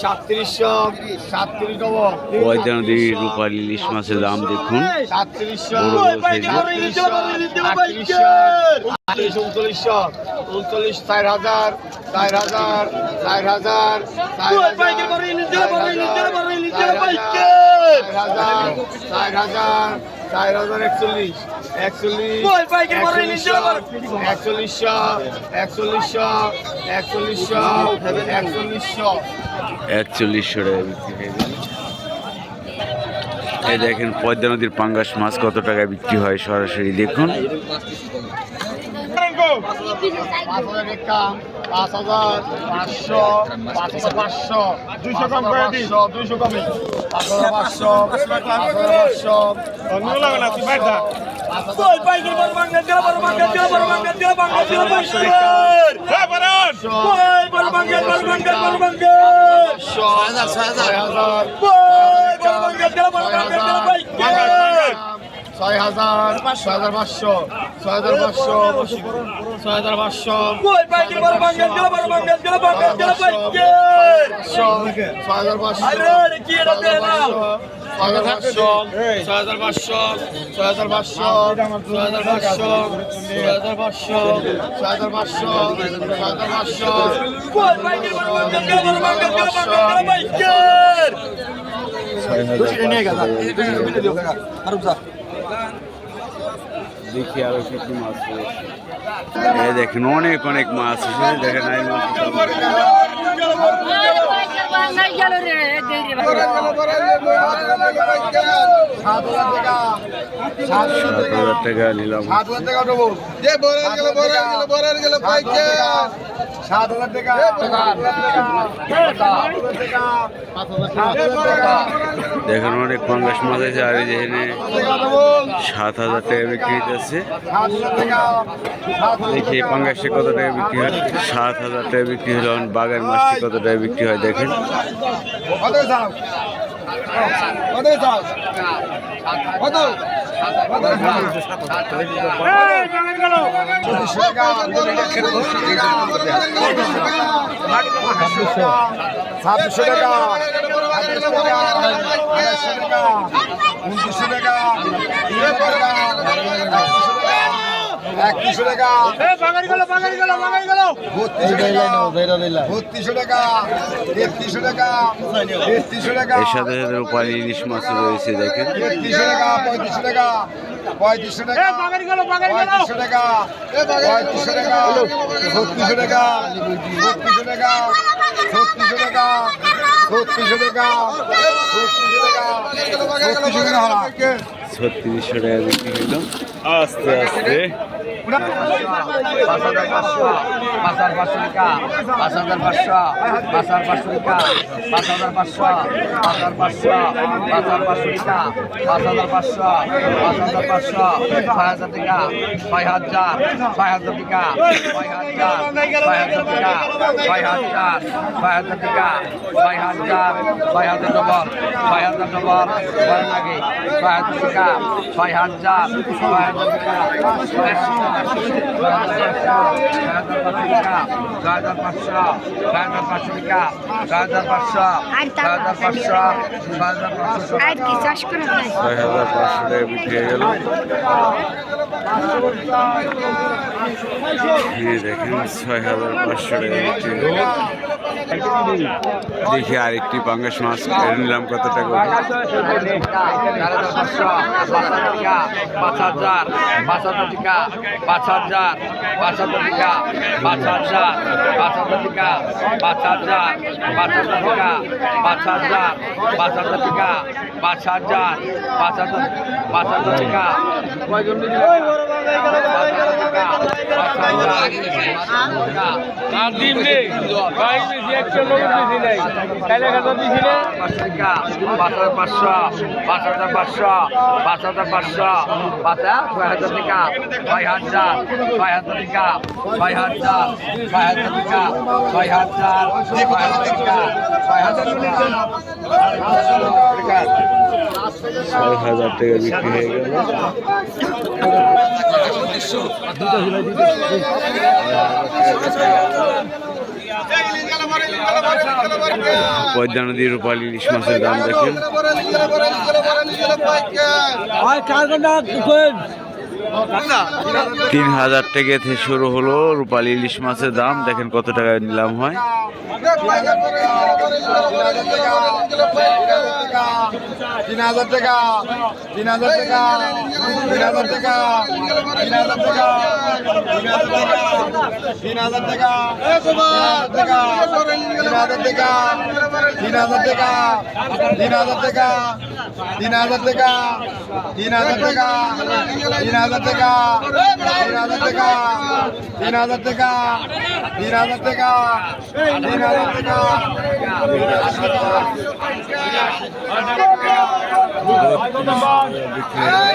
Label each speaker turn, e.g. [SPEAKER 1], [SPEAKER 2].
[SPEAKER 1] সাতত্রিশশো সাতত্রিশ ডব
[SPEAKER 2] পয়দানদি রূপালী ইলিশ মাছের দাম দেখুন।
[SPEAKER 1] উনচল্লিশশো। উনচল্লিশ চার হাজার চার হাজার চার হাজার চার হাজার চার হাজার চার হাজার একচল্লিশ। একচল্লিশ একচল্লিশশো একচল্লিশশো একচল্লিশশো একচল্লিশশো
[SPEAKER 2] একচল্লিশশো টাকা বিক্রি হয়ে গেল। এই দেখেন পদ্মা নদীর পাঙ্গাস মাছ কত টাকায় বিক্রি হয় সরাসরি দেখুন।
[SPEAKER 1] পাঁচ হাজার পাঁচশো পাঁচ হাজার পাঁচশো দুইশো কম করে দিশো দুইশো কমে পাঁচ হাজার পাঁচশো পাঁচ হাজার পাঁচশো ছয় হাজার ছয় হাজার পাঁচশো ছয় হাজার পাঁচশো ছয় হাজার পাঁচশো ছয় হাজার পাঁচশো ছয় হাজার পাঁচশো ছয় হাজার পাঁচশো ছয় হাজার পাঁচশো ছয় হাজার পাঁচশো ছয় হাজার পাঁচশো ছয় হাজার পাঁচশো ছয় হাজার পাঁচশো
[SPEAKER 2] দেখি আরও কি কি মাছ রয়েছে দেখেন অনেক অনেক মাছ দেখেন এই মাছ দেখুন অনেক পাঙ্গাস মাছ আছে, আর যেখানে সাত হাজার টাকা বিক্রি
[SPEAKER 1] হচ্ছে
[SPEAKER 2] দেখি পাঙ্গাসটি কত টাকা বিক্রি হয়? সাত হাজার টাকা বিক্রি হলো বাগান মাছটি কত টাকা বিক্রি হয় দেখেন।
[SPEAKER 3] কত চাস কত
[SPEAKER 1] ছাব্বিশশো টাকা। টাকা। উনত্রিশশো টাকা। একত্রিশশো টাকা। বত্রিশশো টাকা। তেত্রিশশো টাকা। তেত্রিশশো টাকা।
[SPEAKER 2] এর সাথে সাথে রূপালী ইলিশ মাছ রয়েছে দেখেন।
[SPEAKER 1] তেত্রিশশো টাকা পঁয়ত্রিশশো টাকা। পঁয়ত্রিশশো টাকা। পঁয়ত্রিশশো টাকা। পঁয়ত্রিশশো টাকা। ছত্রিশশো টাকা। ছত্রিশশো টাকা। ছত্রিশশো টাকা। ছত্রিশশো টাকা ছত্রিশশো টাকা
[SPEAKER 2] বিক্রি হলো আস্তে আস্তে।
[SPEAKER 4] পাঁচ হাজার পাঁচশো টাকা পাঁচ হাজার পাঁচশো পাঁচ হাজার পাঁচশো টাকা পাঁচ হাজার পাঁচশো পাঁচ হাজার পাঁচশো পাঁচ হাজার পাঁচশো টাকা পাঁচ হাজার পাঁচশো পাঁচ হাজার পাঁচশো ছয় হাজার টাকা ছয় হাজার ছয় হাজার টাকা ছয় হাজার ছয় হাজার টাকা ছয় হাজার ছয় হাজার টাকা ছয় হাজার ছয় হাজার ছয় হাজার ছয় হাজার ছয় টাকা ছয় হাজার পাঁচশো ছয় হাজার পাঁচশো ছয় হাজার পাঁচশো
[SPEAKER 5] আর কি চাষ করা যায়
[SPEAKER 2] ছয় হাজার পাঁচশো টাকা ছয় হাজার পাঁচশো টাকা বিক্রি হয়ে দেখি আরেকটি পাঙ্গাস মাছ কেটে নিলাম কত টাকা
[SPEAKER 4] পাঁচ আর দিন নেই। বেশি একশো লোক বেশি নেই। পাঁচ হাজার পাঁচ ছয় হাজার টাকা
[SPEAKER 2] বিক্রি হয়ে
[SPEAKER 3] গেল।
[SPEAKER 2] পদ্মা নদী রূপালী ইলিশ মাছের দাম দেখেন তিন হাজার টাকা থেকে শুরু হলো রূপালী ইলিশ মাছের দাম দেখেন কত টাকায় নিলাম হয়
[SPEAKER 3] তিন হাজার টাকা তিন হাজার টাকা তিন হাজার টাকা তিন হাজার টাকা তিন হাজার টাকা তিন হাজার টাকা তিন হাজার টাকা তিন হাজার টাকা তিন হাজার টাকা, তিন হাজার টাকা, তিন হাজার টাকা, তিন হাজার টাকা, তিন হাজার টাকা, তিন হাজার টাকা, তিন হাজার টাকা, তিন হাজার টাকা।